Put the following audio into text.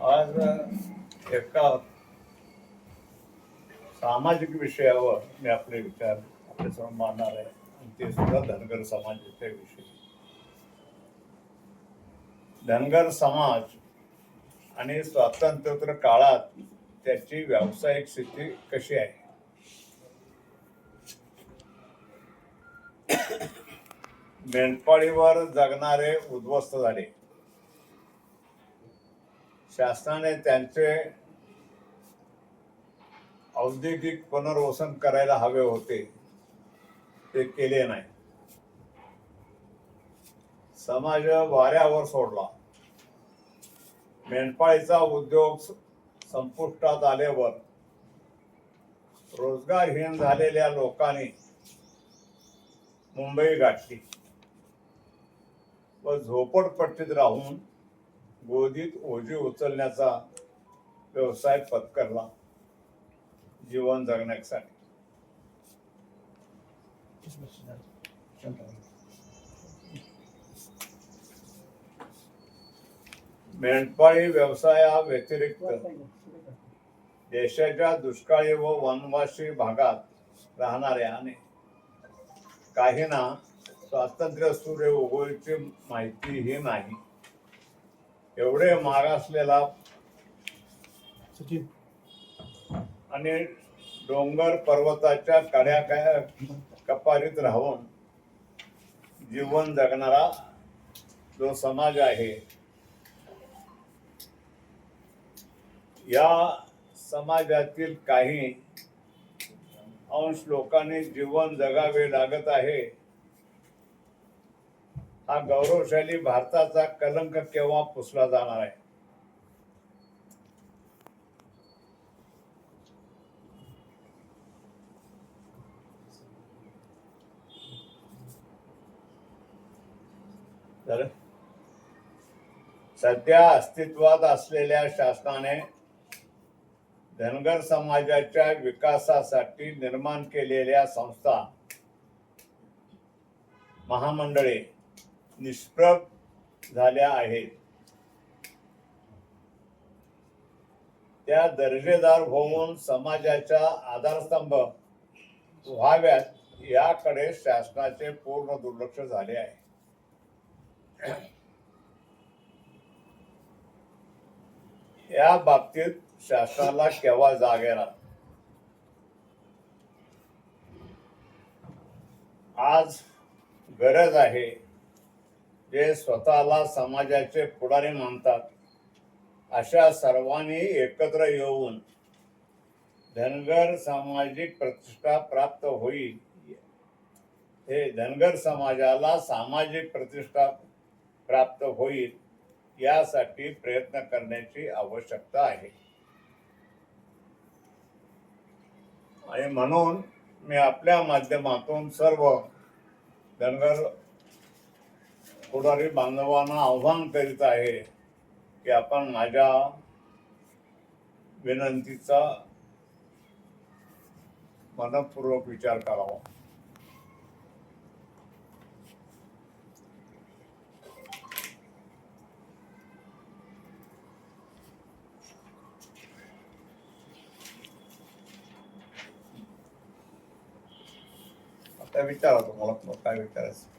आज एका सामाजिक विषयावर मी आपले विचार आपल्यासमोर मांडणार आहे. आणि ते सुद्धा धनगर समाजाच्या विषयी. धनगर समाज आणि स्वातंत्र्योत्तर काळात त्याची व्यावसायिक स्थिती कशी आहे? मेंढपाळीवर जगणारे उद्ध्वस्त झाले. शासनाने त्यांचे औद्योगिक पुनर्वसन करायला हवे होते. ते केले नाही. समाज वाऱ्यावर सोडला. मेंढपाळीचा उद्योग संपुष्टात आल्यावर रोजगारहीन झालेल्या लोकांनी मुंबई गाठली व झोपडपट्टीत राहून गोदीत ओझी उचलण्याचा व्यवसाय पत्करला जीवन जगण्यासाठी. मेंढपाळी व्यवसायाव्यतिरिक्त देशाच्या दुष्काळी व वनवासी भागात राहणाऱ्या आणि काहींना स्वातंत्र्य सूर्य उगवची माहितीही नाही. एवढे मागासलेला आणि डोंगर पर्वताच्या कड्या कपारीत राहून जीवन जगणारा जो समाज आहे या समाजातील काही अंश लोकांनी जीवन जगावे लागत आहे. हा गौरवशाली भारताचा कलंक केव्हा पुसला जाणार आहे? तर सध्या अस्तित्वात असलेल्या शासनाने धनगर समाजाच्या विकासासाठी निर्माण केलेल्या संस्था महामंडळे निष्प्रभ झाल्या आहेत. त्या दर्जेदार होऊन समाजाच्या आधारस्तंभ व्हाव्यात याकडे शासनाचे पूर्ण दुर्लक्ष झाले आहे. या बाबतीत शासनाला केव्हा जाग येणार? आज गरज आहे जे स्वतःला समाजाचे पुढारी मानतात अशा सर्वांनी एकत्र येऊन धनगर सामाजिक प्रतिष्ठा प्राप्त होईल. हे धनगर समाजाला सामाजिक प्रतिष्ठा प्राप्त होईल यासाठी प्रयत्न करण्याची आवश्यकता आहे. आणि म्हणून मी आपल्या माध्यमातून सर्व धनगर पुढारी बांधवांना आव्हान करीत आहे की आपण माझ्या विनंतीचा मनपूर्वक विचार करावा. आता विचारा तुम्हाला काय विचारायचं.